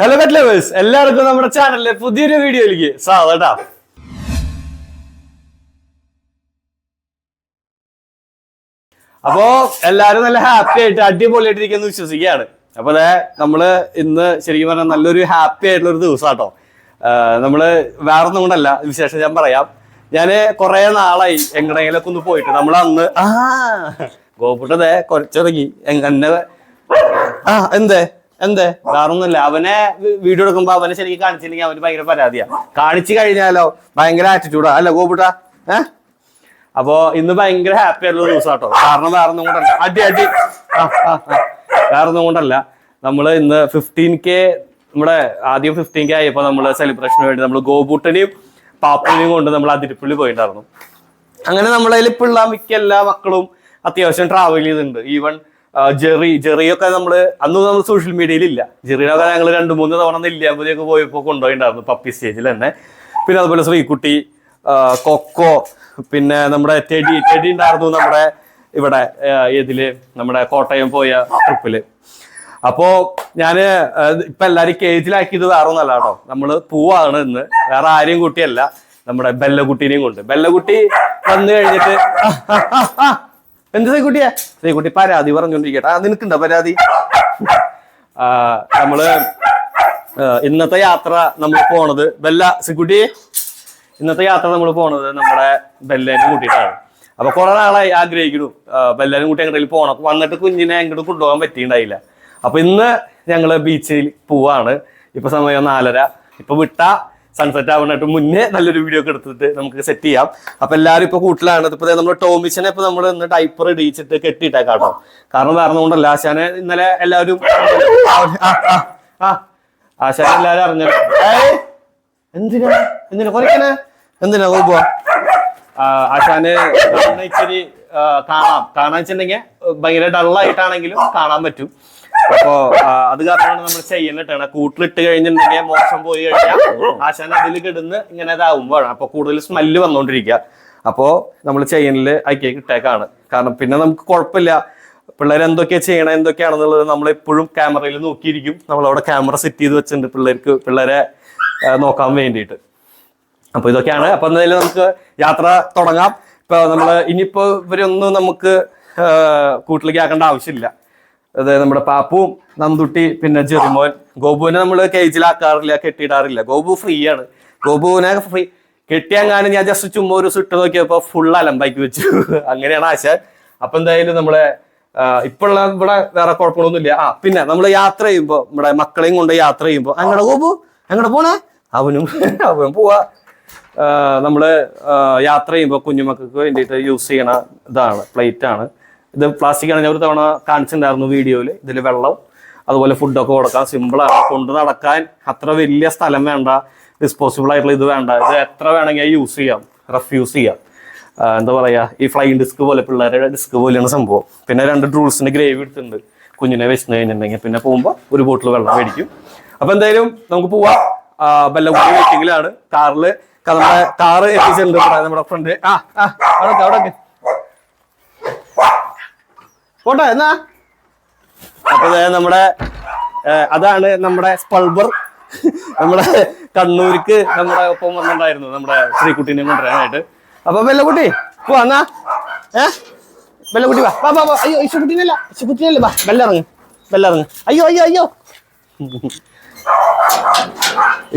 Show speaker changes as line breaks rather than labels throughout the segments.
Hello pet lovers എല്ലാവർക്കും നമ്മുടെ ചാനലിലെ പുതിയൊരു വീഡിയോയിലേക്ക് സ്വാഗതം. അപ്പോ എല്ലാരും നല്ല ഹാപ്പി ആയിട്ട് അടിപൊളിയായിട്ട് ഇരിക്കുന്നു വിശ്വസിക്കുകയാണ്. അപ്പൊ അതെ നമ്മൾ ഇന്ന് ശരിക്കും പറഞ്ഞാൽ നല്ലൊരു ഹാപ്പി ആയിട്ടുള്ള ഒരു ദിവസം കേട്ടോ നമ്മൾ വേറെ ഒന്നും കൊണ്ടല്ല വിശേഷം ഞാൻ പറയാം. ഞാൻ കുറെ നാളായി എങ്ങടെങ്കിലൊക്കെ ഒന്ന് പോയിട്ട്. നമ്മൾ അന്ന് ആ ഗോപുട്ടതെ കുറച്ചിറങ്ങി എങ്ങനെ ആ എന്തേ? എന്തേ? വേറൊന്നുമില്ല. അവനെ വീഡിയോ എടുക്കുമ്പോ അവനെ ശരിക്ക് കാണിച്ചില്ലെങ്കിൽ അവന് ഭയങ്കര പരാതിയാ. കാണിച്ചു കഴിഞ്ഞാലോ ഭയങ്കര ആറ്റിറ്റ്യൂഡാ അല്ല ഗോപുട്ട ഏഹ് അപ്പോ ഇന്ന് ഭയങ്കര ഹാപ്പി ആയിട്ടുള്ള ഒരു ദിവസം കേട്ടോ കാരണം വേറെ ഒന്നും കൊണ്ടല്ല. അടി അടി. വേറെ ഒന്നും കൊണ്ടല്ല. നമ്മൾ ഇന്ന് ഫിഫ്റ്റീൻ കെ നമ്മുടെ ആദ്യം ഫിഫ്റ്റീൻ കെ ആയപ്പോ നമ്മൾ സെലിബ്രേഷന് വേണ്ടി നമ്മൾ ഗോപൂട്ടനെയും പാപ്പനെയും കൊണ്ട് നമ്മൾ അതിരിപ്പള്ളി പോയിട്ടുണ്ടായിരുന്നു അങ്ങനെ നമ്മളതിൽ ഇപ്പൊ ഉള്ള മിക്ക എല്ലാ മക്കളും അത്യാവശ്യം ട്രാവൽ ചെയ്തിട്ടുണ്ട്. ഈവൻ ജെറി ജെറിയൊക്കെ നമ്മൾ അന്ന് നമ്മൾ സോഷ്യൽ മീഡിയയിൽ ഇല്ല. ജെറിനൊക്കെ ഞങ്ങൾ രണ്ട് മൂന്ന് തവണ നെല്ലിയാമ്പതിയൊക്കെ പോയപ്പോൾ കൊണ്ടുപോയിണ്ടായിരുന്നു പപ്പി സ്റ്റേജിൽ തന്നെ. പിന്നെ അതുപോലെ ശ്രീകുട്ടി കൊക്കോ പിന്നെ നമ്മുടെ ടെഡി ടെഡി ഉണ്ടായിരുന്നു നമ്മുടെ ഇവിടെ ഇതിൽ നമ്മുടെ കോട്ടയം പോയ ട്രിപ്പിൽ അപ്പോ ഞാൻ ഇപ്പൊ എല്ലാരും കേജിലാക്കിയത് വേറെ ഒന്നല്ല കേട്ടോ. നമ്മൾ പോവാണ് ഇന്ന്. വേറെ ആരെയും കുട്ടിയല്ല. നമ്മുടെ ബെല്ലക്കുട്ടീനെയും കൊണ്ട്. ബെല്ലക്കുട്ടി വന്നു കഴിഞ്ഞിട്ട്. എന്ത് ശ്രീകുട്ടിയെ? ശ്രീകുട്ടി പരാതി പറഞ്ഞോണ്ടിരിക്കട്ടെ. ആ നിനക്കുണ്ടോ പരാതി? നമ്മൾ ഇന്നത്തെ യാത്ര നമ്മൾ പോണത് ബെല്ല ശ്രീകുട്ടി? ഇന്നത്തെ യാത്ര നമ്മൾ പോണത് നമ്മുടെ ബെല്ലേനെ കൂട്ടിയിട്ടാണ് അപ്പൊ കുറെ നാളായി ആഗ്രഹിക്കുന്നു. ബെല്ലേനെ കൂട്ടി എങ്ങോട്ടെങ്കിലും പോകണം വന്നിട്ട് കുഞ്ഞിനെ എങ്ങോട്ട് കൊണ്ടുപോകാൻ പറ്റിയിട്ടുണ്ടായില്ല അപ്പൊ ഇന്ന് ഞങ്ങൾ ബീച്ചിൽ പോവാണ്. ഇപ്പൊ സമയം നാലര. ഇപ്പൊ വിട്ട സൺസെറ്റ് ആവുന്നതായിട്ട് മുന്നേ നല്ലൊരു വീഡിയോ ഒക്കെ എടുത്തിട്ട് നമുക്ക് സെറ്റ് ചെയ്യാം. അപ്പൊ എല്ലാവരും ഇപ്പൊ കൂട്ടിലാണ്. ഇപ്പൊ നമ്മൾ നമ്മുടെ ടോമിച്ചനെ ഇപ്പൊ നമ്മൾ ഇന്ന് ഇടിയിച്ചിട്ട് ഇടിച്ചിട്ട് കെട്ടിയിട്ടേക്കാട്ടോ കാരണം കാരണം കൊണ്ടല്ല. ആശാനെ ഇന്നലെ എല്ലാവരും. ആശാനെ എല്ലാവരും അറിഞ്ഞു എന്തിനാ? എന്തിനാ? കുറയ്ക്കണേ എന്തിനാ? പോവാ ആശാന് ഇച്ചിരി കാണാം. കാണാൻ വെച്ചിട്ടുണ്ടെങ്കിൽ ഭയങ്കര ഡള്ളായിട്ടാണെങ്കിലും കാണാൻ പറ്റും. അപ്പോ അത് കാരണമാണ് നമ്മൾ ചെയ്യുന്നിട്ടാണ് കൂട്ടിലിട്ട് കഴിഞ്ഞിട്ടുണ്ടെങ്കിൽ മോശം പോയി കഴിഞ്ഞാൽ ആശാൻ അതിൽ കിടന്ന് ഇങ്ങനെ ഇതാവുമ്പോഴാണ്. അപ്പൊ കൂടുതൽ സ്മെല്ല് വന്നുകൊണ്ടിരിക്കുക അപ്പോ നമ്മൾ ചെയ്യലിൽ അയക്കേക്ക് ഇട്ടേക്കാണ്. കാരണം പിന്നെ നമുക്ക് കുഴപ്പമില്ല. പിള്ളേർ എന്തൊക്കെയാ ചെയ്യണം എന്തൊക്കെയാണെന്നുള്ളത് നമ്മൾ എപ്പോഴും ക്യാമറയിൽ നോക്കിയിരിക്കും. നമ്മളവിടെ ക്യാമറ സെറ്റ് ചെയ്ത് വെച്ചിട്ടുണ്ട് പിള്ളേർക്ക് പിള്ളേരെ നോക്കാൻ വേണ്ടിയിട്ട്. അപ്പൊ ഇതൊക്കെയാണ്. അപ്പൊ എന്തായാലും നമുക്ക് യാത്ര തുടങ്ങാം. ഇപ്പൊ നമ്മൾ ഇനിയിപ്പോ ഇവരൊന്നും നമുക്ക് കൂട്ടിലേക്ക് ആക്കേണ്ട ആവശ്യമില്ല. അത് നമ്മുടെ പാപ്പുവും നന്ദുട്ടി പിന്നെ ജെറിമോൻ ഗോപുവിനെ നമ്മൾ കേജിലാക്കാറില്ല കെട്ടിയിടാറില്ല. ഗോപു ഫ്രീ ആണ്. ഗോപുവിനെ ഫ്രീ കെട്ടിയങ്ങാനും ഞാൻ ജസ്റ്റ് ചുമ്മാ ഒരു സുട്ട് നോക്കിയപ്പോ ഫുൾ അലമ്പാക്കി വെച്ചു. അങ്ങനെയാണ് ആശ. അപ്പൊ എന്തായാലും നമ്മളെ ഇപ്പോഴുള്ള ഇവിടെ വേറെ കുഴപ്പങ്ങളൊന്നുമില്ല. ആ പിന്നെ നമ്മൾ യാത്ര ചെയ്യുമ്പോ നമ്മുടെ മക്കളെയും കൊണ്ട് യാത്ര ചെയ്യുമ്പോ അങ്ങടെ ഗോപു അങ്ങടെ പോണേ. അവനും അവനും പോവാ. നമ്മൾ യാത്ര ചെയ്യുമ്പോൾ കുഞ്ഞുമക്കൾക്ക് വേണ്ടിയിട്ട് യൂസ് ചെയ്യണ ഇതാണ് പ്ലേറ്റ് ആണ്. ഇത് പ്ലാസ്റ്റിക് ആണ്. ഞാൻ ഒരു തവണ കാണിച്ചിട്ടുണ്ടായിരുന്നു വീഡിയോയിൽ ഇതിൽ വെള്ളം അതുപോലെ ഫുഡൊക്കെ കൊടുക്കാം സിമ്പിളാണ് കൊണ്ട് നടക്കാൻ അത്ര വലിയ സ്ഥലം വേണ്ട. ഡിസ്പോസിബിൾ ആയിട്ടുള്ള ഇത് വേണ്ട. ഇത് എത്ര വേണമെങ്കിൽ യൂസ് ചെയ്യാം. റഫ് യൂസ് ചെയ്യാം എന്താ പറയുക ഈ ഫ്ലൈയിങ് ഡിസ്ക് പോലെ പിള്ളേരുടെ ഡിസ്ക് പോലെയാണ് സംഭവം. പിന്നെ രണ്ട് ഡ്രൂൾസിന്റെ ഗ്രേവി എടുത്തിട്ടുണ്ട്. കുഞ്ഞിനെ വെച്ച് കഴിഞ്ഞിട്ടുണ്ടെങ്കിൽ. പിന്നെ പോകുമ്പോൾ ഒരു ബോട്ടിൽ വെള്ളം മേടിക്കും. അപ്പോൾ എന്തായാലും നമുക്ക് പോവാം. ആ, വെയിറ്റിങ്ങിലാണ് കാറിൽ നമ്മുടെ കാറ് എത്തിച്ചിട്ടുണ്ട് നമ്മുടെ ഫ്രണ്ട്. ആ ആ അവിടെ അവിടെ. പോട്ടെ എന്നാ? അപ്പൊ നമ്മുടെ അതാണ് നമ്മുടെ സ്പൾബർ. നമ്മുടെ കണ്ണൂർക്ക് നമ്മുടെ ഒപ്പം വന്നിട്ടുണ്ടായിരുന്നു നമ്മുടെ ശ്രീകുട്ടീനെ കൊണ്ടുവരാനായിട്ട്. അപ്പൊ ബെല്ലക്കുട്ടി പോവാ എന്നാ? ഏ? ബെല്ലക്കുട്ടി വാ വാ വാ അയ്യോ ഇഷക്കുട്ടീനല്ല ഇഷക്കുട്ടീനല്ലേ വാ ബെല്ലിറങ്ങ് ബെല്ലിറങ്ങ് അയ്യോ അയ്യോ അയ്യോ.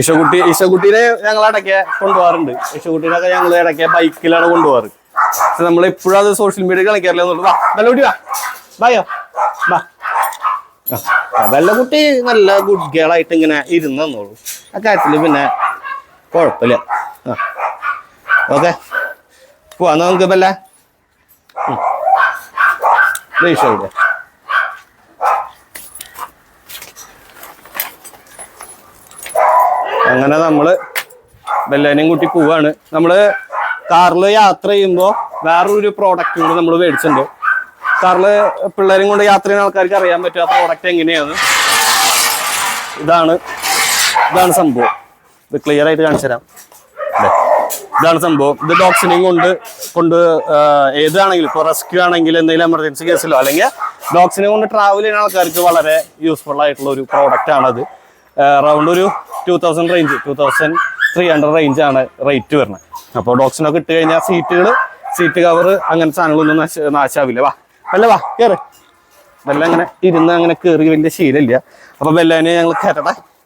ഇഷകുട്ടി ഇഷകുട്ടീനെ ഞങ്ങൾ ഇടയ്ക്ക് കൊണ്ടുപോകാറുണ്ട്. ഇഷകുട്ടീനൊക്കെ ഞങ്ങൾ ഇടയ്ക്ക് ബൈക്കിലാണ് കൊണ്ടുപോകാറ്. പക്ഷെ നമ്മൾ അത് സോഷ്യൽ മീഡിയ കളിക്കാറില്ല എന്നുള്ളൂ വാ ബെല്ലക്കുട്ടി വാ. വായോ ബാ. ആ, കുട്ടി നല്ല ഗുഡ് ഗേൾ ആയിട്ട് ഇങ്ങനെ ഇരുന്നോളൂ ആ കാര്യത്തിൽ പിന്നെ കുഴപ്പമില്ല. ആ. ഓക്കെ പോവാ നമുക്ക് ബെല്ല ഉം. അങ്ങനെ നമ്മൾ ബെല്ലേനെയും കൂട്ടി പോവാണ്. നമ്മൾ കാറിൽ യാത്ര ചെയ്യുമ്പോൾ വേറൊരു പ്രോഡക്റ്റ് കൂടി നമ്മൾ മേടിച്ചിട്ടുണ്ട്. കാറിൽ പിള്ളേരും കൊണ്ട് യാത്ര ചെയ്യുന്ന ആൾക്കാർക്ക് അറിയാൻ പറ്റും ആ പ്രോഡക്റ്റ് എങ്ങനെയാണ് ഇതാണ് ഇതാണ് സംഭവം. ഇത് ക്ലിയർ ആയിട്ട് കാണിച്ചു തരാം. ഇതാണ് സംഭവം. ഇത് ഡോക്സിനെയും കൊണ്ട് കൊണ്ട് ഏതാണെങ്കിലും ഇപ്പോൾ റെസ്ക്യൂ ആണെങ്കിലും എന്തെങ്കിലും എമർജൻസി കേസിലോ അല്ലെങ്കിൽ ഡോക്സിനെ കൊണ്ട് ട്രാവൽ ചെയ്യുന്ന ആൾക്കാർക്ക് വളരെ യൂസ്ഫുൾ ആയിട്ടുള്ള ഒരു പ്രോഡക്റ്റ് ആണത്. റൗണ്ട് ഒരു two thousand range two thousand three hundred range ആണ് റേറ്റ് വരുന്നത്. അപ്പോൾ ഡോക്സിനൊക്കെ ഇട്ട് കഴിഞ്ഞാൽ സീറ്റുകൾ സീറ്റ് കവർ അങ്ങനത്തെ സാധനങ്ങളൊന്നും നശ നാശാവില്ല വാ. അല്ല വാ കേറ്. ബെല്ല അങ്ങനെ ഇരുന്ന് അങ്ങനെ കയറി വലിയ ശീലമില്ല. അപ്പൊ ബെല്ലാനെ ഞങ്ങൾ കയറ്റട്ടെ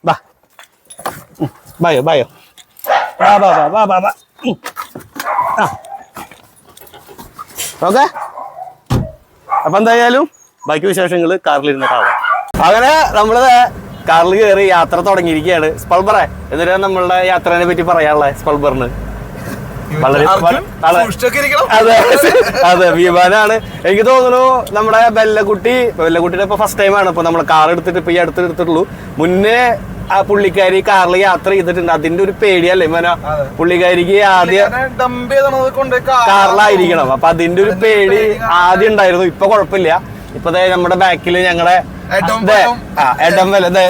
വാ ബായോ ബായോ. ബാ ബാ ബാ ബാ ബാ ആ. ഓക്കെ. അപ്പൊ എന്തായാലും ബാക്കി വിശേഷങ്ങൾ കാറിലിരുന്ന് കാണാം. അങ്ങനെ നമ്മൾ കാറിൽ കയറി യാത്ര തുടങ്ങിയിരിക്കുകയാണ്. സ്പൾബറെ എന്നിട്ട് നമ്മളുടെ യാത്രനെ പറ്റി പറയാനുള്ളത് സ്പൾബറിന്? വളരെ. അതെ വിമാനാണ്. എനിക്ക് തോന്നുന്നു നമ്മുടെ ബെല്ലക്കുട്ടി ബെല്ലക്കുട്ടിയുടെ ഇപ്പൊ ഫസ്റ്റ് ടൈമാണ് ഇപ്പൊ നമ്മൾ കാർ എടുത്തിട്ട് ഇപ്പൊ ഈ അടുത്ത് എടുത്തിട്ടുള്ളൂ. മുന്നേ ആ പുള്ളിക്കാരി കാറിൽ യാത്ര ചെയ്തിട്ടുണ്ട്. അതിന്റെ ഒരു പേടിയല്ലേ?
അതെ.
പുള്ളിക്കാരിക്ക് ആദ്യം കാറിലായിരിക്കണം അപ്പൊ അതിന്റെ ഒരു പേടി ആദ്യം ഉണ്ടായിരുന്നു. ഇപ്പൊ കുഴപ്പമില്ല. ഇപ്പൊ നമ്മുടെ ബാക്കിൽ ഞങ്ങളുടെ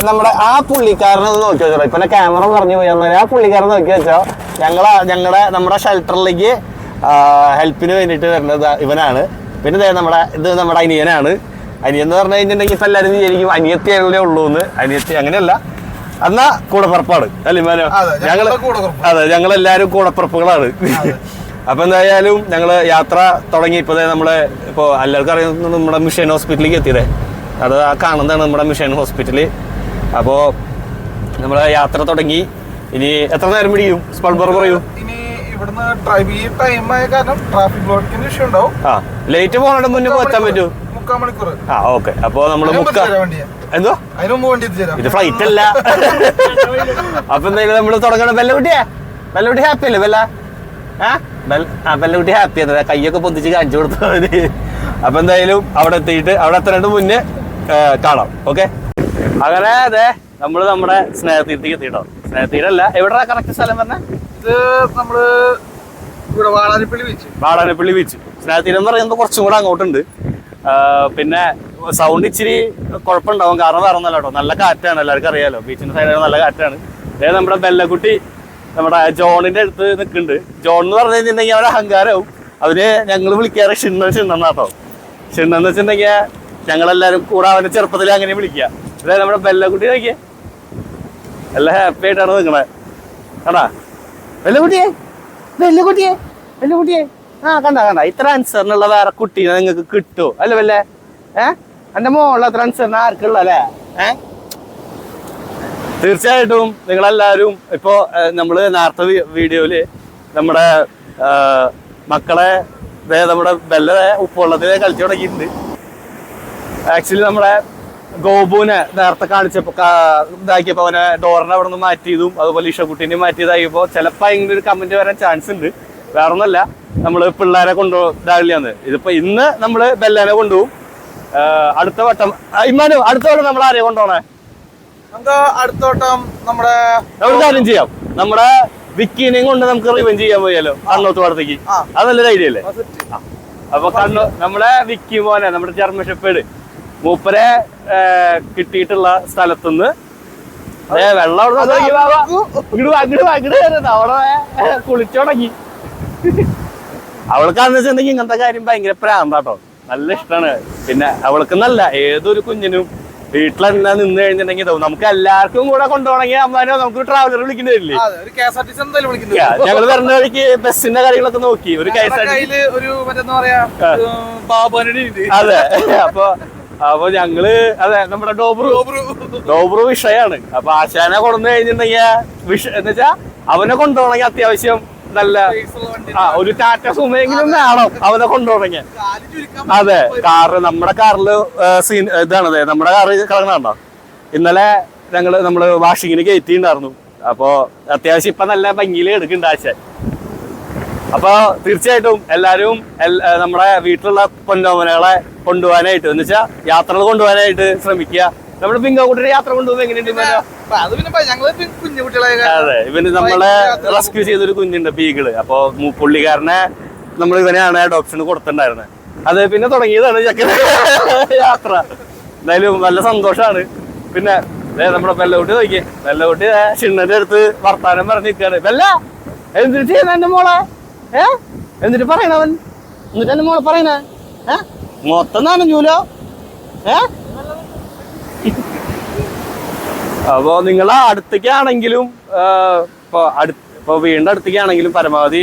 നമ്മുടെ ആ പുള്ളിക്കാരനെ നോക്കി വെച്ചോ. ഇപ്പൊ ക്യാമറ പറഞ്ഞു പോയി ആ പുള്ളിക്കാരനെ നോക്കി വെച്ചോ. ഞങ്ങളെ ഞങ്ങളുടെ നമ്മുടെ ഷെൽട്ടറിലേക്ക് ഹെൽപ്പിന് വേണ്ടിയിട്ട് വരുന്നത് ഇവനാണ്. പിന്നെ നമ്മുടെ ഇത് നമ്മുടെ അനിയനാണ്. അനിയൻ എന്ന് പറഞ്ഞു കഴിഞ്ഞിട്ടുണ്ടെങ്കിൽ ഇപ്പൊ എല്ലാവരും വിചാരിക്കും അനിയത്തിയല്ലേ ഉള്ളൂ എന്ന് അനിയത്തി അങ്ങനെയല്ല. എന്നാ കൂടപ്പുറപ്പാണ്. അല്ലേ മാനോ
അതെ,
ഞങ്ങൾ എല്ലാരും കൂടപ്പുറപ്പുകളാണ്. അപ്പൊ എന്തായാലും ഞങ്ങൾ യാത്ര തുടങ്ങി. ഇപ്പൊ നമ്മൾ ഇപ്പൊ എല്ലാവർക്കും അറിയുന്നത് നമ്മുടെ മിഷൻ ഹോസ്പിറ്റലിലേക്ക് എത്തിയതേ. അത് ആ കാണുന്നതാണ് നമ്മുടെ മിഷൻ ഹോസ്പിറ്റൽ. അപ്പോ നമ്മളെ യാത്ര തുടങ്ങി. ഇനി എത്ര നേരം പിടിക്കും? സ്പൾബർ പറയൂ.
ഇനി ഇവിടുന്ന് ഈ ടൈം ആയ കാരണം ട്രാഫിക് ബ്ലോക്കിന്റെ ഇഷ്യൂ ഉണ്ടാവും.
ആ ലേറ്റ് പോകണ മുന്നേ എത്താൻ പറ്റൂ.
മുക്കാൽ മണിക്കൂർ
ആ ഓക്കെ. അപ്പൊ
നമ്മൾ.
എന്തോ? ഇത് ഫ്ലൈറ്റ് അല്ല. അപ്പൊ എന്തായാലും നമ്മൾ തുടങ്ങണം. ബെല്ലക്കുട്ടിയാ ബെല്ലക്കുട്ടി ഹാപ്പി അല്ലേ വെല്ല ആ ആ ഹാപ്പി അതെ കൈയൊക്കെ പൊന്തിച്ച് കാണിച്ചു കൊടുത്തു മതി അപ്പൊ എന്തായാലും അവിടെ എത്തിയിട്ട് അവിടെ എത്തണ മുന്നേ കാണാം. ഓക്കെ? അങ്ങനെ അതെ നമ്മൾ നമ്മുടെ സ്നേഹതീരത്തേക്ക് എത്തിയിട്ടോ. സ്നേഹതീരല്ല. എവിടെ കറക്റ്റ് സ്ഥലം പറഞ്ഞ?
ഇത് നമ്മൾ ഇവിടെ വാടാനപ്പള്ളി ബീച്ച്
വാടാനപ്പള്ളി ബീച്ച് സ്നേഹതീരം എന്ന് പറയുന്നത് കുറച്ചും കൂടെ അങ്ങോട്ടുണ്ട്. പിന്നെ സൗണ്ട് ഇച്ചിരി കുഴപ്പമുണ്ടാവും. കാരണം വേറെ ഒന്നല്ല കേട്ടോ. നല്ല കാറ്റാണ്. എല്ലാവർക്കും അറിയാലോ. ബീച്ചിന്റെ സൈഡിൽ നല്ല കാറ്റാണ്. അതായത് നമ്മുടെ ബെല്ലക്കുട്ടി നമ്മുടെ ജോണിന്റെ അടുത്ത് നിൽക്കുന്നുണ്ട്. ജോൺ എന്ന് പറഞ്ഞു കഴിഞ്ഞിട്ടുണ്ടെങ്കിൽ അവരെ അഹങ്കാരവും അവർ ഞങ്ങൾ വിളിക്കാറ് ഷിണ്ണ ഷിണ്ണെന്നാട്ടോ ഷിണ്ണെന്ന് വെച്ചിട്ടുണ്ടെങ്കിൽ ഞങ്ങളെല്ലാരും കൂടെ അവന്റെ ചെറുപ്പത്തിൽ അങ്ങനെ വിളിക്കുക. അതായത് നമ്മുടെ ബെല്ലക്കുട്ടി നോക്കിയേ. എല്ലാം ഹാപ്പി ആയിട്ടാണ് നിങ്ങളെ കണ്ടാ? ബെല്ലക്കുട്ടിയെ? ബെല്ലക്കുട്ടിയെ? ബെല്ലക്കുട്ടിയെ? ആ കണ്ട കണ്ട. ഇത്ര ആൻസറിനുള്ള വേറെ കുട്ടീനെ നിങ്ങൾക്ക് കിട്ടുമോ അല്ല വല്ലേ? ഏ? എന്റെ മോളിൽ അത്ര ആൻസറിന് ആർക്കുള്ള അല്ലേ? ഏ? തീർച്ചയായിട്ടും നിങ്ങളെല്ലാവരും ഇപ്പൊ ഏഹ്, നമ്മൾ നേരത്തെ വീഡിയോയിൽ നമ്മുടെ ഏഹ്, മക്കളെ നമ്മുടെ വെല്ലതെ ഉപ്പുവെള്ളത്തിൽ കളിച്ചു തുടങ്ങിയിട്ടുണ്ട്. ആക്ച്വലി നമ്മുടെ ഗോപുവിനെ നേരത്തെ കാണിച്ചപ്പോ ഇതാക്കിയപ്പോ അവനെ ഡോറിനെ അവിടെ നിന്ന് മാറ്റിയതും അതുപോലെ ഇഷക്കുട്ടീനെ മാറ്റിയതായപ്പോ ചിലപ്പോ ഇങ്ങനെ ഒരു കമന്റ് വരാൻ ചാൻസ് ഉണ്ട്. വേറെ ഒന്നല്ല നമ്മൾ പിള്ളേരെ കൊണ്ടു ഇതാകില്ലാന്ന് ഇതിപ്പോ ഇന്ന് നമ്മൾ ബെല്ലനെ കൊണ്ടുപോകും. അടുത്ത വട്ടം ഇമ്മാനു അടുത്ത വട്ടം നമ്മൾ ആരെയും കൊണ്ടുപോണേ
നമുക്ക് അടുത്ത വട്ടം നമ്മുടെ
നമുക്ക് കാര്യം ചെയ്യാം. നമ്മുടെ വിക്കീനെയും കൊണ്ട് നമുക്ക് റിവെഞ്ച് ചെയ്യാൻ പോയാലോ? കണ്ണോത്ത് പാടത്തേക്ക്. അത് നല്ലൊരു ഐഡിയ അല്ലേ. അപ്പൊ കണ്ണു നമ്മുടെ വിക്കി മോനെ നമ്മുടെ ചർമ്മ ഷെപ്പേഡ് മൂപ്പരെ കിട്ടിയിട്ടുള്ള സ്ഥലത്തുനിന്ന്. അതെ വെള്ളം അവിടെ അവൾക്ക് അവിടെ തുടങ്ങി. അവൾക്കാന്ന് വെച്ചിട്ടുണ്ടെങ്കിൽ ഇങ്ങനത്തെ കാര്യം ഭയങ്കര പ്രാന്താട്ടോ. നല്ല ഇഷ്ടമാണ് പിന്നെ അവൾക്ക് നല്ല ഏതൊരു കുഞ്ഞിനും വീട്ടിലെന്നാ നിന്ന് കഴിഞ്ഞിട്ടുണ്ടെങ്കിൽ തോന്നും നമുക്ക് എല്ലാവർക്കും കൂടെ കൊണ്ടുപോകണമെങ്കിൽ അമ്മാനോ നമുക്ക് ട്രാവലർ വിളിക്കേണ്ടി വരില്ലേ? ഞങ്ങൾ വരുന്ന വഴിക്ക് ബസ്സിന്റെ കാര്യങ്ങളൊക്കെ നോക്കി. ഒരു കെ എസ് ആർ ടി അതെ. അപ്പൊ അപ്പൊ ഞങ്ങൾ അതെ നമ്മുടെ ഡോബ്രു.
ഡോബ്രു.
ഡോബ്രു വിഷയാണ്. അപ്പൊ ആശാനെ കൊണ്ടു കഴിഞ്ഞിട്ടുണ്ടെങ്കിൽ വിഷ എന്ന് വെച്ചാ അവനെ കൊണ്ടുപോകണമെങ്കിൽ അത്യാവശ്യം നല്ല ആ ഒരു ടാറ്റ സുമയെങ്കിലും വേണം അവനെ കൊണ്ടുപോകണമെങ്കിൽ. അതെ കാറ് നമ്മുടെ കാറിൽ സീൻ ഇതാണ് അതെ നമ്മുടെ കാറ് കിടക്കണോ ഇന്നലെ ഞങ്ങൾ നമ്മൾ വാഷിങ്ങിന് കയറ്റിണ്ടായിരുന്നു അപ്പൊ അത്യാവശ്യം ഇപ്പൊ നല്ല ഭംഗിയിൽ എടുക്കുന്നുണ്ട് ആശാൻ. അപ്പൊ തീർച്ചയായിട്ടും ഏ, നമ്മുടെ വീട്ടിലുള്ള പൊന്നോമനകളെ കൊണ്ടുപോകാനായിട്ട് എന്ന് വെച്ചാൽ യാത്രകൾ കൊണ്ടുപോകാനായിട്ട് ശ്രമിക്കുക. നമ്മുടെ പിങ്കോക്കുട്ടിയുടെ യാത്ര കൊണ്ടുപോകുമ്പോൾ എങ്ങനെയുണ്ട്
അത്
ഇവന് നമ്മളെ റെസ്ക്യൂ ചെയ്തൊരു കുഞ്ഞുണ്ട് പീകൾ അപ്പൊ പുള്ളിക്കാരനെ നമ്മൾ ഇവനെയാണ് അഡോപ്ഷൻ കൊടുത്തിട്ടുണ്ടായിരുന്നത് അത് പിന്നെ തുടങ്ങിയതാണ് ചക്കര യാത്ര. എന്തായാലും നല്ല സന്തോഷാണ്. പിന്നെ നമ്മുടെ വെല്ലകുട്ടി നോക്കിയേ. വെല്ലകുട്ടി ചിണ്ണന്റെ അടുത്ത് വർത്താനം പറഞ്ഞിരിക്കാണ്. വെല്ല എന്തിട്ട് ചെയ്യുന്ന എന്റെ മോളെ? ഏ? എന്നിട്ട് പറയണവൻ എന്നിട്ട് എന്റെ മോളെ പറയണ? ഏ? മൊത്തം നനഞ്ഞൂലോ? ഏ? അപ്പോ നിങ്ങൾ അടുത്തേക്കാണെങ്കിലും ഇപ്പൊ അടു ഇപ്പൊ വീടിന്റെ അടുത്തേക്കാണെങ്കിലും പരമാവധി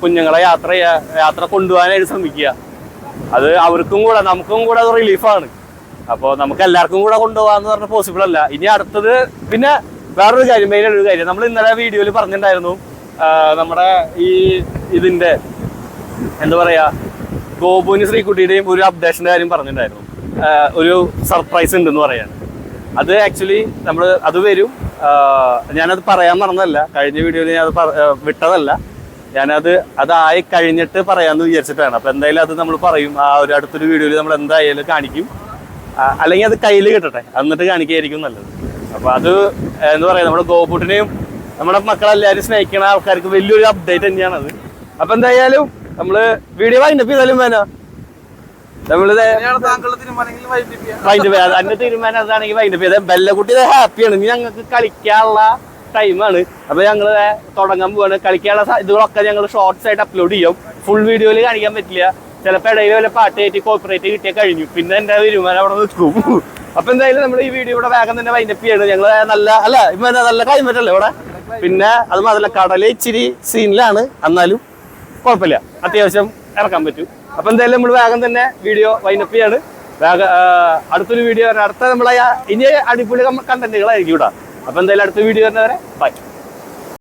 കുഞ്ഞുങ്ങളെ യാത്ര യാത്ര കൊണ്ടുപോകാനായിട്ട് ശ്രമിക്കുക. അത് അവർക്കും കൂടെ നമുക്കും കൂടെ അത് റിലീഫാണ്. അപ്പോൾ നമുക്ക് എല്ലാവർക്കും കൂടെ കൊണ്ടുപോകാന്ന് പറഞ്ഞ പോസിബിൾ അല്ല. ഇനി അടുത്തത് പിന്നെ വേറൊരു കാര്യം മെയിൻ ഒരു കാര്യം. നമ്മൾ ഇന്നലെ വീഡിയോയിൽ പറഞ്ഞിട്ടുണ്ടായിരുന്നു നമ്മുടെ ഈ ഇതിന്റെ എന്താ പറയാ ഗോപുവിന് ശ്രീകുട്ടിയുടെയും ഒരു അപ്ഡേഷന്റെ കാര്യം പറഞ്ഞിട്ടുണ്ടായിരുന്നു. ഒരു സർപ്രൈസ് ഉണ്ടെന്ന് പറയാണ് അത് ആക്ച്വലി നമ്മൾ അത് വരും. ഞാനത് പറയാൻ മറന്നല്ല കഴിഞ്ഞ വീഡിയോയിൽ ഞാൻ അത് വിട്ടതല്ല. ഞാനത് അതായി കഴിഞ്ഞിട്ട് പറയാമെന്ന് വിചാരിച്ചിട്ടാണ്. അപ്പൊ എന്തായാലും അത് നമ്മൾ പറയും. ആ ഒരു അടുത്തൊരു വീഡിയോയിൽ നമ്മൾ എന്തായാലും കാണിക്കും. അല്ലെങ്കിൽ അത് കയ്യിൽ കിട്ടട്ടെ. എന്നിട്ട് കാണിക്കുകയായിരിക്കും നല്ലത്. അപ്പൊ അത് എന്താ പറയാ നമ്മുടെ ഗോപുട്ടിനെയും നമ്മുടെ മക്കളെല്ലാവരും സ്നേഹിക്കുന്ന ആൾക്കാർക്ക് വലിയൊരു അപ്ഡേറ്റ് തന്നെയാണ് അത് അപ്പൊ എന്തായാലും നമ്മൾ വീഡിയോ വൈൻഡപ്പ് ചെയ്താലും വേനോ നമ്മൾ
ഇങ്ങനെയാണ് താങ്കളുടെ തീരുമാനമെങ്കിൽ വൈകിപ്പിക്കുക
വൈൻഡ് ചെയ്യാം. അതിന്റെ തീരുമാനം. അതാണെങ്കിൽ വൈൻഡ് ചെയ്ത ബെല്ലക്കുട്ടി ഹാപ്പിയാണ് ഇനി ഞങ്ങൾക്ക് കളിക്കാനുള്ള ടൈമാണ് അപ്പൊ ഞങ്ങൾ തുടങ്ങാൻ പോവാണ്. കളിക്കാനുള്ള ഇതുകളൊക്കെ ഞങ്ങൾ ഷോർട്സ് ആയിട്ട് അപ്ലോഡ് ചെയ്യും. ഫുൾ വീഡിയോയിൽ കാണിക്കാൻ പറ്റില്ല. ചിലപ്പോൾ ഇടയിൽ വല്ല പാട്ട് കയറ്റി കോപ്പറേറ്റ് കിട്ടിയാൽ കഴിഞ്ഞു. പിന്നെ എന്റെ തീരുമാനം? അവിടെ നിൽക്കും. അപ്പൊ എന്തായാലും നമ്മൾ ഈ വീഡിയോ ഇവിടെ വേഗം തന്നെ വൈൻഡപ്പ് ചെയ്യണം. ഞങ്ങൾ നല്ല അല്ല ഇപ്പൊ നല്ല ക്ലൈമറ്റ് അല്ലേ ഇവിടെ? പിന്നെ അത് മാത്രമല്ല കടൽ ഇച്ചിരി സീനിലാണ് എന്നാലും കുഴപ്പമില്ല. അത്യാവശ്യം ഇറക്കാൻ പറ്റും. അപ്പൊ എന്തായാലും നമ്മൾ വേഗം തന്നെ വീഡിയോ വൈൻഡപ്പ് ചെയ്യാണ്. വേഗം അടുത്തൊരു വീഡിയോ അടുത്ത നമ്മളെ ഇനി അടിപൊളി കണ്ടന്റുകളായിരിക്കും ഇവിടെ. അപ്പൊ എന്തായാലും അടുത്ത വീഡിയോ വരുന്നവരെ ബൈ